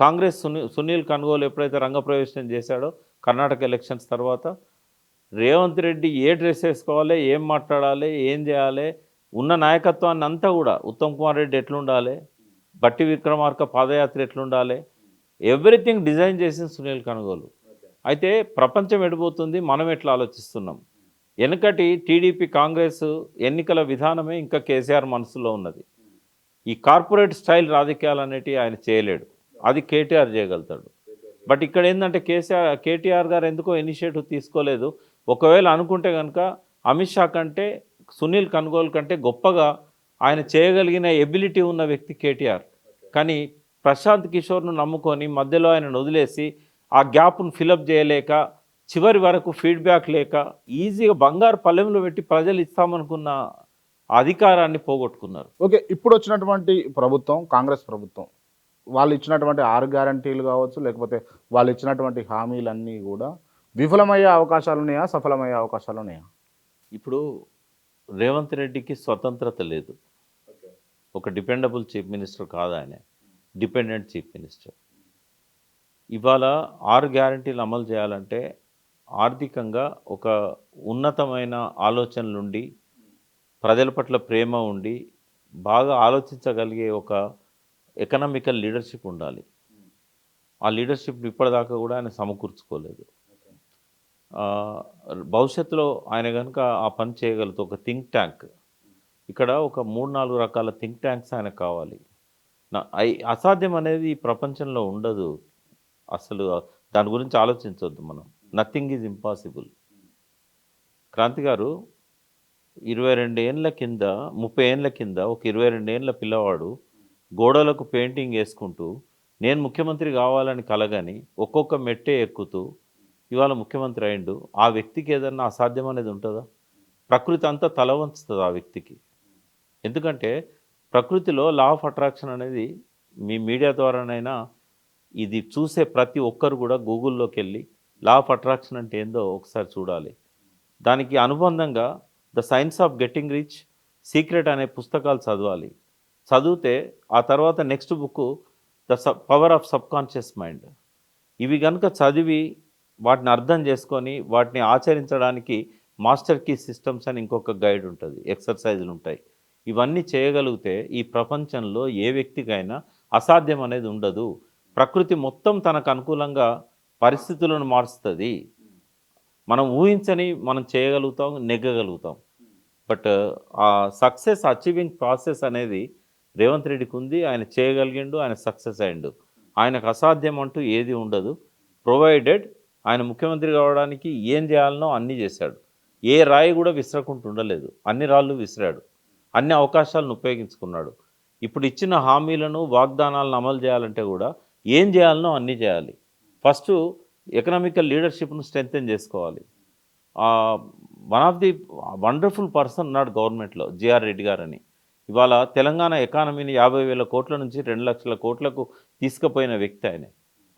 కాంగ్రెస్ సునీ సునీల్ కన్గోలు ఎప్పుడైతే రంగప్రవేశం చేశాడో కర్ణాటక ఎలక్షన్స్ తర్వాత రేవంత్ రెడ్డి ఏ డ్రెస్ వేసుకోవాలి ఏం మాట్లాడాలి ఏం చేయాలి ఉన్న నాయకత్వాన్ని అంతా కూడా ఉత్తమ్ కుమార్ రెడ్డి ఎట్లుండాలి బట్టి విక్రమార్క పాదయాత్ర ఎట్లుండాలి ఎవ్రీథింగ్ డిజైన్ చేసింది సునీల్ కనుగోలు అయితే ప్రపంచం ఎడిపోతుంది మనం ఎట్లా ఆలోచిస్తున్నాం? వెనకటి టీడీపీ కాంగ్రెస్ ఎన్నికల విధానమే ఇంకా కేసీఆర్ మనసులో ఉన్నది. ఈ కార్పొరేట్ స్టైల్ రాజకీయాలు అనేటివి ఆయన చేయలేడు. అది కేటీఆర్ చేయగలుగుతాడు. బట్ ఇక్కడ ఏంటంటే కేసీఆర్ కేటీఆర్ గారు ఎందుకో ఇనిషియేటివ్ తీసుకోలేదు. ఒకవేళ అనుకుంటే కనుక అమిత్ షా కంటే సునీల్ కనుగోలు కంటే గొప్పగా ఆయన చేయగలిగిన ఎబిలిటీ ఉన్న వ్యక్తి కేటీఆర్. కానీ ప్రశాంత్ కిషోర్ను నమ్ముకొని మధ్యలో ఆయనను వదిలేసి ఆ గ్యాప్ను ఫిలప్ చేయలేక చివరి వరకు ఫీడ్బ్యాక్ లేక ఈజీగా బంగారు పల్లెంలో పెట్టి ప్రజలు ఇస్తామనుకున్న అధికారాన్ని పోగొట్టుకున్నారు. ఓకే ఇప్పుడు వచ్చినటువంటి ప్రభుత్వం కాంగ్రెస్ ప్రభుత్వం వాళ్ళు ఇచ్చినటువంటి ఆరు గ్యారంటీలు కావచ్చు లేకపోతే వాళ్ళు ఇచ్చినటువంటి హామీలన్నీ కూడా విఫలమయ్యే అవకాశాలు ఉన్నాయా సఫలమయ్యే అవకాశాలు ఉన్నాయా? ఇప్పుడు రేవంత్ రెడ్డికి స్వతంత్రత లేదు. ఒక డిపెండబుల్ చీఫ్ మినిస్టర్ కాదా ఆయన. Dependent chief minister. ఇవాళ ఆరు గ్యారంటీలు అమలు చేయాలంటే ఆర్థికంగా ఒక ఉన్నతమైన ఆలోచనలుండి ప్రజల పట్ల ప్రేమ ఉండి బాగా ఆలోచించగలిగే ఒక ఎకనామికల్ లీడర్షిప్ ఉండాలి. ఆ లీడర్షిప్ ఇప్పటిదాకా కూడా ఆయన సమకూర్చుకోలేదు. భవిష్యత్తులో ఆయన కనుక ఆ పని చేయగలుగుతా ఒక థింక్ ట్యాంక్ ఇక్కడ ఒక మూడు నాలుగు రకాల థింక్ ట్యాంక్స్ ఆయన కావాలి. నా అసాధ్యం అనేది ఈ ప్రపంచంలో ఉండదు. అసలు దాని గురించి ఆలోచించవద్దు మనం. నథింగ్ ఈజ్ ఇంపాసిబుల్ క్రాంతి గారు ఇరవై రెండు ఏండ్ల కింద ముప్పై ఏండ్ల కింద ఒక ఇరవై రెండు ఏండ్ల పిల్లవాడు గోడలకు పెయింటింగ్ వేసుకుంటూ నేను ముఖ్యమంత్రి కావాలని కలగని ఒక్కొక్క మెట్టే ఎక్కుతూ ఇవాళ ముఖ్యమంత్రి అయిండు. ఆ వ్యక్తికి ఏదన్నా అసాధ్యం అనేది ఉంటుందా? ప్రకృతి అంతా తల వంచుతుంది ఆ వ్యక్తికి. ఎందుకంటే ప్రకృతిలో లా ఆఫ్ అట్రాక్షన్ అనేది మీ మీడియా ద్వారానైనా ఇది చూసే ప్రతి ఒక్కరు కూడా గూగుల్లోకి వెళ్ళి లా ఆఫ్ అట్రాక్షన్ అంటే ఏందో ఒకసారి చూడాలి. దానికి అనుబంధంగా the science of getting rich secret అనే పుస్తకాలు చదవాలి. చదివితే ఆ తర్వాత next book the sub power of subconscious mind ఇవి కనుక చదివి వాటిని అర్థం చేసుకొని వాటిని ఆచరించడానికి మాస్టర్ కీ సిస్టమ్స్ అని ఇంకొక గైడ్ ఉంటుంది ఎక్సర్సైజులు ఉంటాయి. ఇవన్నీ చేయగలిగితే ఈ ప్రపంచంలో ఏ వ్యక్తికైనా అసాధ్యం అనేది ఉండదు. ప్రకృతి మొత్తం తనకు అనుకూలంగా పరిస్థితులను మారుస్తుంది. మనం ఊహించని మనం చేయగలుగుతాం నెగ్గగలుగుతాం. బట్ ఆ సక్సెస్ అచీవింగ్ ప్రాసెస్ అనేది రేవంత్ రెడ్డికి ఉంది ఆయన చేయగలిగిండు ఆయన సక్సెస్ అయిండు ఆయనకు అసాధ్యం అంటూ ఏది ఉండదు. ప్రొవైడెడ్ ఆయన ముఖ్యమంత్రి కావడానికి ఏం చేయాలనో అన్నీ చేశాడు. ఏ రాయి కూడా విసరకుండా ఉండలేదు. అన్ని రాళ్ళు విసిరాడు. అన్ని అవకాశాలను ఉపయోగించుకున్నాడు. ఇప్పుడు ఇచ్చిన హామీలను వాగ్దానాలను అమలు చేయాలంటే కూడా ఏం చేయాలనో అన్నీ చేయాలి. ఫస్ట్ ఎకనామికల్ లీడర్షిప్ను స్ట్రెంగ్తెన్ చేసుకోవాలి. One of the wonderful person ఉన్నాడు గవర్నమెంట్లో జిఆర్ రెడ్డి గారని. ఇవాళ తెలంగాణ ఎకానమీని యాభై వేల కోట్ల నుంచి రెండు లక్షల కోట్లకు తీసుకుపోయిన వ్యక్తి ఆయన.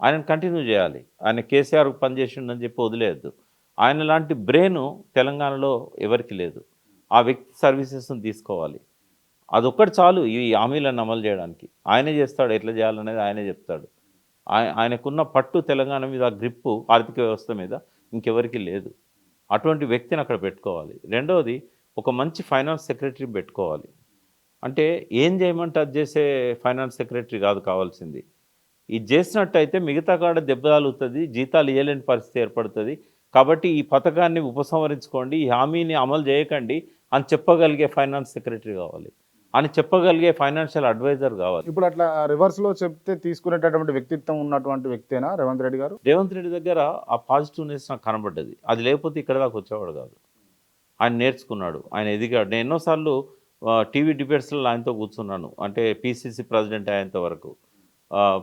ఆయన కంటిన్యూ చేయాలి. ఆయన కేసీఆర్ పనిచేసిండని చెప్పి వదిలేయద్దు. ఆయన లాంటి బ్రెయిన్ తెలంగాణలో ఎవరికి లేదు. ఆ వ్యక్తి సర్వీసెస్ని తీసుకోవాలి. అదొక్కటి చాలు ఈ హామీలను అమలు చేయడానికి. ఆయనే చేస్తాడు ఎట్లా చేయాలనేది ఆయనే చెప్తాడు. ఆయనకున్న పట్టు తెలంగాణ మీద ఆ గ్రిప్పు ఆర్థిక వ్యవస్థ మీద ఇంకెవరికి లేదు. అటువంటి వ్యక్తిని అక్కడ పెట్టుకోవాలి. రెండవది ఒక మంచి ఫైనాన్స్ సెక్రటరీ పెట్టుకోవాలి. అంటే ఏం చేయమంటే అది చేసే ఫైనాన్స్ సెక్రటరీ కాదు కావాల్సింది. ఇది చేసినట్టయితే మిగతా కాడ దెబ్బ తగులుతుంది జీతాలు ఇవ్వలేని పరిస్థితి ఏర్పడుతుంది. కాబట్టి ఈ పథకాన్ని ఉపసంహరించుకోండి ఈ హామీని అమలు చేయకండి అని చెప్పగలిగే ఫైనాన్స్ సెక్రటరీ కావాలి. అని చెప్పగలిగే ఫైనాన్షియల్ అడ్వైజర్ కావాలి. ఇప్పుడు అట్లా రివర్స్లో చెప్తే తీసుకునేటటువంటి వ్యక్తిత్వం ఉన్నటువంటి వ్యక్తేనా రేవంత్ రెడ్డి గారు? రేవంత్ రెడ్డి దగ్గర ఆ పాజిటివ్నెస్ నాకు కనబడ్డది. అది లేకపోతే ఇక్కడ దాకా వచ్చేవాడు కాదు. ఆయన నేర్చుకున్నాడు. ఆయన ఎదిగాడు. నేను ఎన్నోసార్లు టీవీ డిబేట్స్లో ఆయనతో కూర్చున్నాను. అంటే పీసీసీ ప్రెసిడెంట్ అయ్యేంత వరకు.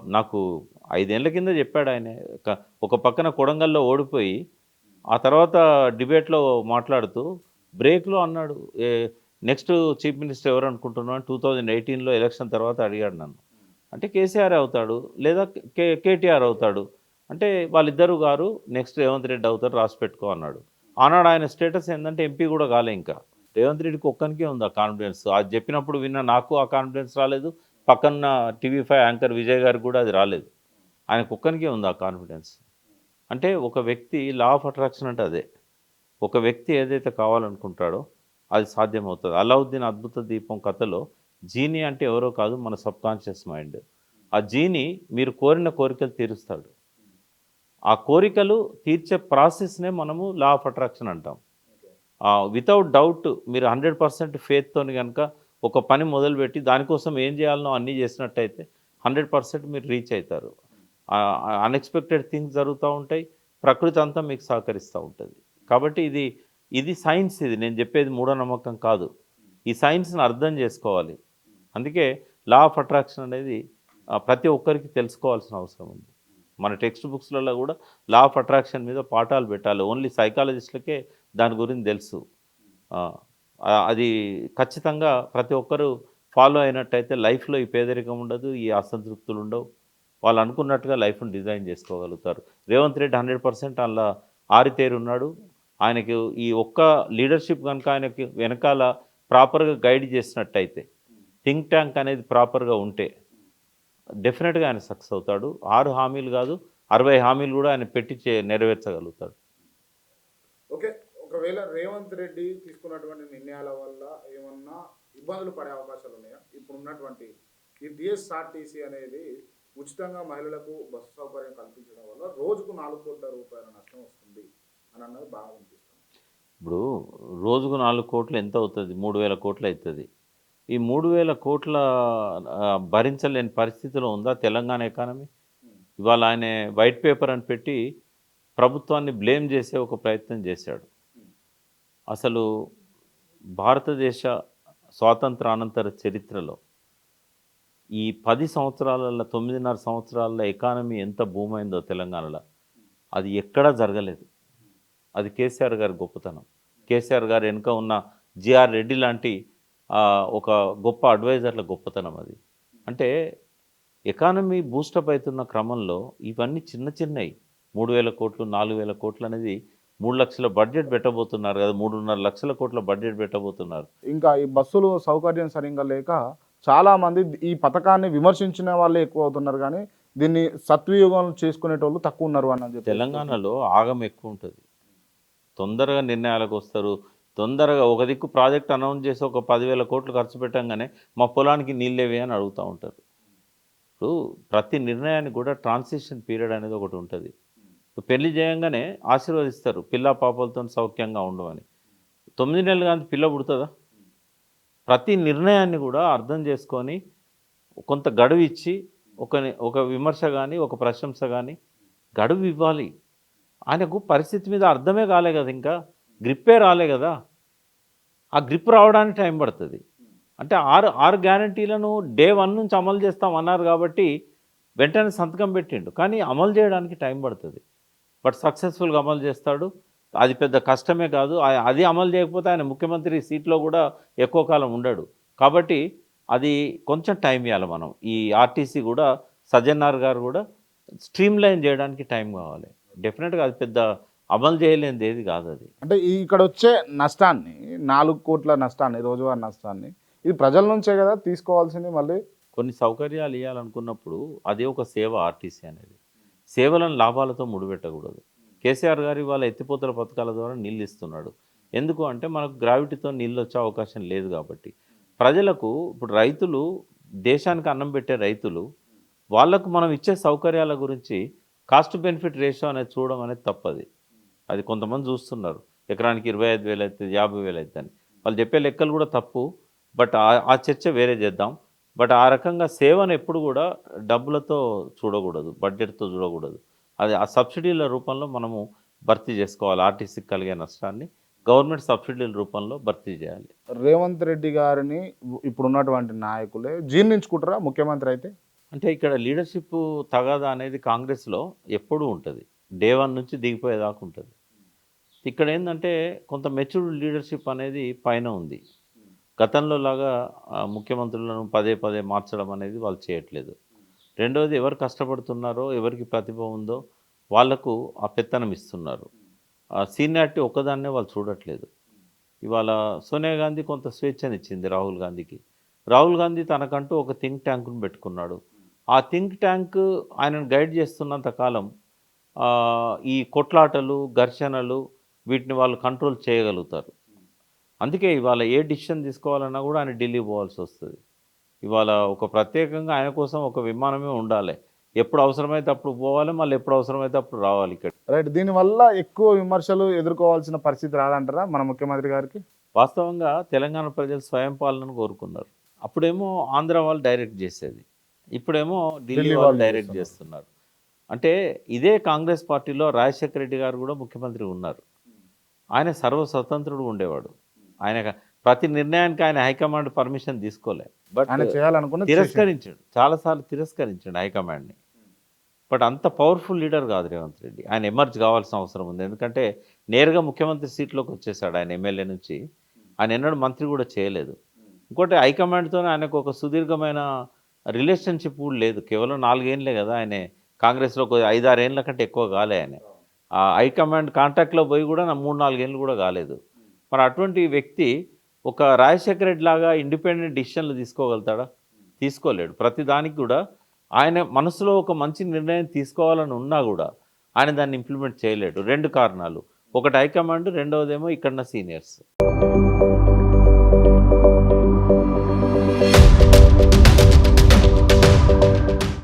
నాకు ఐదేళ్ళ కింద చెప్పాడు ఆయన. ఒక- పక్కన కొడంగల్లో ఓడిపోయి ఆ తర్వాత డిబేట్లో మాట్లాడుతూ బ్రేక్లో అన్నాడు. నెక్స్ట్ చీఫ్ మినిస్టర్ ఎవరు అనుకుంటున్నాను టూ థౌజండ్ ఎయిటీన్లో ఎలక్షన్ తర్వాత అడిగాడు నన్ను. అంటే కేసీఆర్ అవుతాడు లేదా కే కేటీఆర్ అవుతాడు. అంటే వాళ్ళిద్దరు గారు నెక్స్ట్ రేవంత్ రెడ్డి అవుతారు రాసి పెట్టుకో అన్నాడు. ఆనాడు ఆయన స్టేటస్ ఏంటంటే ఎంపీ కూడా కాలే ఇంకా. రేవంత్ రెడ్డికి ఒక్కనికే ఉంది ఆ కాన్ఫిడెన్స్? అది చెప్పినప్పుడు విన్న నాకు ఆ కాన్ఫిడెన్స్ రాలేదు. పక్కన టీవీ ఫైవ్ యాంకర్ విజయ్ గారికి కూడా అది రాలేదు. ఆయన కుక్కనికే ఉంది ఆ కాన్ఫిడెన్స్? అంటే ఒక వ్యక్తి లా ఆఫ్ అట్రాక్షన్ అంటే అదే. ఒక వ్యక్తి ఏదైతే కావాలనుకుంటాడో అది సాధ్యమవుతుంది. అలావుద్దీన్ అద్భుత దీపం కథలో జీని అంటే ఎవరో కాదు మన సబ్ కాన్షియస్ మైండ్. ఆ జీని మీరు కోరిన కోరికలు తీరుస్తాడు. ఆ కోరికలు తీర్చే ప్రాసెస్నే మనము లా ఆఫ్ అట్రాక్షన్ అంటాం. వితౌట్ డౌట్ మీరు హండ్రెడ్ పర్సెంట్ ఫేత్తోని కనుక ఒక పని మొదలుపెట్టి దానికోసం ఏం చేయాలనో అన్నీ చేసినట్టయితే హండ్రెడ్ పర్సెంట్ మీరు రీచ్ అవుతారు. అన్ఎక్స్పెక్టెడ్ థింగ్స్ జరుగుతూ ఉంటాయి ప్రకృతి అంతా మీకు సహకరిస్తూ ఉంటుంది. కాబట్టి ఇది ఇది సైన్స్ ఇది నేను చెప్పేది మూఢనమ్మకం కాదు. ఈ సైన్స్ని అర్థం చేసుకోవాలి. అందుకే లా ఆఫ్ అట్రాక్షన్ అనేది ప్రతి ఒక్కరికి తెలుసుకోవాల్సిన అవసరం ఉంది. మన టెక్స్ట్ బుక్స్లలో కూడా లా ఆఫ్ అట్రాక్షన్ మీద పాఠాలు పెట్టాలి. ఓన్లీ సైకాలజిస్టులకే దాని గురించి తెలుసు. అది ఖచ్చితంగా ప్రతి ఒక్కరూ ఫాలో అయినట్టయితే లైఫ్లో ఈ పేదరికం ఉండదు ఈ అసంతృప్తులు ఉండవు. వాళ్ళు అనుకున్నట్టుగా లైఫ్ను డిజైన్ చేసుకోగలుగుతారు. రేవంత్ రెడ్డి హండ్రెడ్ పర్సెంట్ అలా ఆరితేరు ఉన్నాడు. ఆయనకి ఈ ఒక్క లీడర్షిప్ కనుక ఆయనకి వెనకాల ప్రాపర్గా గైడ్ చేసినట్టయితే థింక్ ట్యాంక్ అనేది ప్రాపర్గా ఉంటే డెఫినెట్గా ఆయన సక్సెస్ అవుతాడు. ఆరు హామీలు కాదు అరవై హామీలు కూడా ఆయన పెట్టి చే- నెరవేర్చగలుగుతాడు. ఒకవేళ రేవంత్ రెడ్డి తీసుకున్నటువంటి నిర్ణయాల వల్ల ఏమన్నా ఇబ్బందులు పడే అవకాశాలు ఉన్నాయా? ఇప్పుడు ఉన్నటువంటి ఈ టీఎస్ఆర్టీసీ అనేది ఉచితంగా మహిళలకు బస్సు సౌకర్యం కల్పించడం వల్ల రోజుకు నాలుగు కోట్ల రూపాయల నష్టం వస్తుంది అని అన్నది బాగా అనిపిస్తుంది ఇప్పుడు రోజుకు నాలుగు కోట్లు ఎంత అవుతుంది? మూడు వేల కోట్లు అవుతుంది. ఈ మూడు వేల కోట్ల భరించలేని పరిస్థితిలో ఉందా తెలంగాణ ఎకానమీ? ఇవాళ ఆయన వైట్ పేపర్ అని పెట్టి ప్రభుత్వాన్ని బ్లేమ్ చేసే ఒక ప్రయత్నం చేశాడు. అసలు భారతదేశ స్వాతంత్రానంతర చరిత్రలో ఈ పది సంవత్సరాలలో తొమ్మిదిన్నర సంవత్సరాల ఎకానమీ ఎంత భూమైందో తెలంగాణలో అది ఎక్కడా జరగలేదు. అది కేసీఆర్ గారి గొప్పతనం. కేసీఆర్ గారు వెనుక ఉన్న జిఆర్ రెడ్డి లాంటి ఒక గొప్ప అడ్వైజర్ల గొప్పతనం అది. అంటే ఎకానమీ బూస్టప్ అవుతున్న క్రమంలో ఇవన్నీ చిన్న చిన్నవి మూడు వేల కోట్లు నాలుగు వేల కోట్లు అనేది మూడు లక్షల బడ్జెట్ పెట్టబోతున్నారు కదా మూడున్నర లక్షల కోట్ల బడ్జెట్ పెట్టబోతున్నారు. ఇంకా ఈ బస్సులు సౌకర్యం సరిగ్గా లేక చాలా మంది ఈ పథకాన్ని విమర్శించిన వాళ్ళే ఎక్కువ అవుతున్నారు కానీ దీన్ని సద్వినియోగం చేసుకునేటోళ్ళు తక్కువ ఉన్నారు అని చెప్పి తెలంగాణలో ఆగం ఎక్కువ ఉంటుంది. తొందరగా నిర్ణయాలకు వస్తారు. తొందరగా ఒక దిక్కు ప్రాజెక్ట్ అనౌన్స్ చేసి ఒక పదివేల కోట్లు ఖర్చు పెట్టంగానే మా పొలానికి నీళ్ళేవి అని అడుగుతూ ఉంటారు. ఇప్పుడు ప్రతి నిర్ణయానికి కూడా ట్రాన్సిషన్ పీరియడ్ అనేది ఒకటి ఉంటుంది. పెళ్ళి చేయంగానే ఆశీర్వదిస్తారు పిల్ల పాపలతో సౌఖ్యంగా ఉండమని. తొమ్మిది నెలలు కానీ పిల్ల పుడుతుందా? ప్రతి నిర్ణయాన్ని కూడా అర్థం చేసుకొని కొంత గడువు ఇచ్చి ఒక ఒక విమర్శ కానీ ఒక ప్రశంస కానీ గడువు ఇవ్వాలి. ఆయనకు పరిస్థితి మీద అర్థమే కాలే కదా ఇంకా గ్రిప్పే రాలే కదా. ఆ గ్రిప్ రావడానికి టైం పడుతుంది. అంటే ఆరు ఆరు గ్యారంటీలను డే వన్ నుంచి అమలు చేస్తాం అన్నారు కాబట్టి వెంటనే సంతకం పెట్టిండు. కానీ అమలు చేయడానికి టైం పడుతుంది. బట్ సక్సెస్ఫుల్గా అమలు చేస్తాడు. అది పెద్ద కష్టమే కాదు. అది అమలు చేయకపోతే ఆయన ముఖ్యమంత్రి సీట్లో కూడా ఎక్కువ కాలం ఉండడు. కాబట్టి అది కొంచెం టైం ఇవ్వాలి మనం. ఈ ఆర్టీసీ కూడా సజ్జన్నార్ గారు కూడా స్ట్రీమ్ లైన్ చేయడానికి టైం కావాలి. డెఫినెట్గా అది పెద్ద అమలు చేయలేనిది ఏది కాదు అది. అంటే ఇక్కడ వచ్చే నష్టాన్ని నాలుగు కోట్ల నష్టాన్ని రోజువారీ నష్టాన్ని ఇది ప్రజల నుంచే కదా తీసుకోవాల్సింది మళ్ళీ? కొన్ని సౌకర్యాలు ఇవ్వాలనుకున్నప్పుడు అదే ఒక సేవ ఆర్టీసీ అనేది. సేవలను లాభాలతో ముడిపెట్టకూడదు. కేసీఆర్ గారు ఇవాళ ఎత్తిపోతల పథకాల ద్వారా నీళ్ళు ఇస్తున్నాడు. ఎందుకు అంటే మనకు గ్రావిటీతో నీళ్ళు వచ్చే అవకాశం లేదు కాబట్టి. ప్రజలకు ఇప్పుడు రైతులు దేశానికి అన్నం పెట్టే రైతులు వాళ్ళకు మనం ఇచ్చే సౌకర్యాల గురించి కాస్ట్ బెనిఫిట్ రేషియో అనేది చూడడం అనేది తప్పది. అది కొంతమంది చూస్తున్నారు. ఎకరానికి ఇరవై ఐదు వేలు అవుతుంది యాభై వేలు అవుతుంది వాళ్ళు చెప్పే లెక్కలు కూడా తప్పు. బట్ ఆ- ఆ చర్చ వేరే చేద్దాం. బట్ ఆ రకంగా సేవను ఎప్పుడు కూడా డబ్బులతో చూడకూడదు బడ్జెట్తో చూడకూడదు. అది ఆ సబ్సిడీల రూపంలో మనము భర్తీ చేసుకోవాలి. ఆర్టీసీకి కలిగే నష్టాన్ని గవర్నమెంట్ సబ్సిడీల రూపంలో భర్తీ చేయాలి. రేవంత్ రెడ్డి గారిని ఇప్పుడున్నటువంటి నాయకులే జీర్ణించుకుంటారా ముఖ్యమంత్రి అయితే? అంటే ఇక్కడ లీడర్షిప్ తగాదా అనేది కాంగ్రెస్లో ఎప్పుడూ ఉంటుంది. డే వన్ నుంచి దిగిపోయేదాకా ఉంటుంది. ఇక్కడ ఏంటంటే కొంత మెచ్యూర్డ్ లీడర్షిప్ అనేది పైన ఉంది. గతంలో లాగా ముఖ్యమంత్రులను పదే పదే మార్చడం అనేది వాళ్ళు చేయట్లేదు. రెండవది ఎవరు కష్టపడుతున్నారో ఎవరికి ప్రతిభ ఉందో వాళ్ళకు ఆ పెత్తనం ఇస్తున్నారు. ఆ సీనియారిటీ ఒక్కదాన్నే వాళ్ళు చూడట్లేదు. ఇవాళ సోనియా గాంధీ కొంత స్వేచ్ఛనిచ్చింది రాహుల్ గాంధీకి. రాహుల్ గాంధీ తనకంటూ ఒక థింక్ ట్యాంక్ను పెట్టుకున్నాడు. ఆ థింక్ ట్యాంక్ ఆయనను గైడ్ చేస్తున్నంత కాలం ఈ కొట్లాటలు ఘర్షణలు వీటిని వాళ్ళు కంట్రోల్ చేయగలుగుతారు. అందుకే ఇవాళ ఏ డిసిషన్ తీసుకోవాలన్నా కూడా ఆయన ఢిల్లీ పోవాల్సి వస్తుంది. ఇవాళ ఒక ప్రత్యేకంగా ఆయన కోసం ఒక విమానమే ఉండాలి. ఎప్పుడు అవసరమైతే అప్పుడు పోవాలి మళ్ళీ ఎప్పుడు అవసరమైతే అప్పుడు రావాలి ఇక్కడ. రైట్ దీనివల్ల ఎక్కువ విమర్శలు ఎదుర్కోవాల్సిన పరిస్థితి రాదంటారా మన ముఖ్యమంత్రి గారికి? వాస్తవంగా తెలంగాణ ప్రజలు స్వయం పాలనను కోరుకున్నారు. అప్పుడేమో ఆంధ్ర వాళ్ళు డైరెక్ట్ చేసేది. ఇప్పుడేమో ఢిల్లీ వాళ్ళు డైరెక్ట్ చేస్తున్నారు. అంటే ఇదే కాంగ్రెస్ పార్టీలో రాజశేఖర రెడ్డి గారు కూడా ముఖ్యమంత్రి ఉన్నారు. ఆయన సర్వ స్వతంత్రుడు ఉండేవాడు. ఆయన ప్రతి నిర్ణయానికి ఆయన హైకమాండ్ పర్మిషన్ తీసుకోలే బట్ ఆయన చేయాలనుకున్న తిరస్కరించాడు. చాలాసార్లు తిరస్కరించాడు హైకమాండ్ని. బట్ అంత పవర్ఫుల్ లీడర్ కాదు రేవంత్ రెడ్డి. ఆయన ఎమర్జ్ కావాల్సిన అవసరం ఉంది. ఎందుకంటే నేరుగా ముఖ్యమంత్రి సీట్లోకి వచ్చేసాడు ఆయన ఎమ్మెల్యే నుంచి. ఆయన ఎన్నడూ మంత్రి కూడా చేయలేదు. ఇంకోటి హైకమాండ్తో ఆయనకు ఒక సుదీర్ఘమైన రిలేషన్షిప్ కూడా లేదు. కేవలం నాలుగేళ్ళే కదా ఆయన కాంగ్రెస్లో ఐదారేళ్ళ కంటే ఎక్కువ కాలే ఆయన. హైకమాండ్ కాంటాక్ట్లో పోయి కూడా నా మూడు నాలుగేళ్ళు కూడా కాలేదు. మరి అటువంటి వ్యక్తి ఒక రాజశేఖర రెడ్డి లాగా ఇండిపెండెంట్ డిసిషన్లు తీసుకోగలుగుతాడా? తీసుకోలేడు. ప్రతి దానికి కూడా ఆయన మనసులో ఒక మంచి నిర్ణయం తీసుకోవాలని ఉన్నా కూడా ఆయన దాన్ని ఇంప్లిమెంట్ చేయలేడు. రెండు కారణాలు. ఒకటి హైకమాండ్ రెండవదేమో ఇక్కడున్న సీనియర్స్.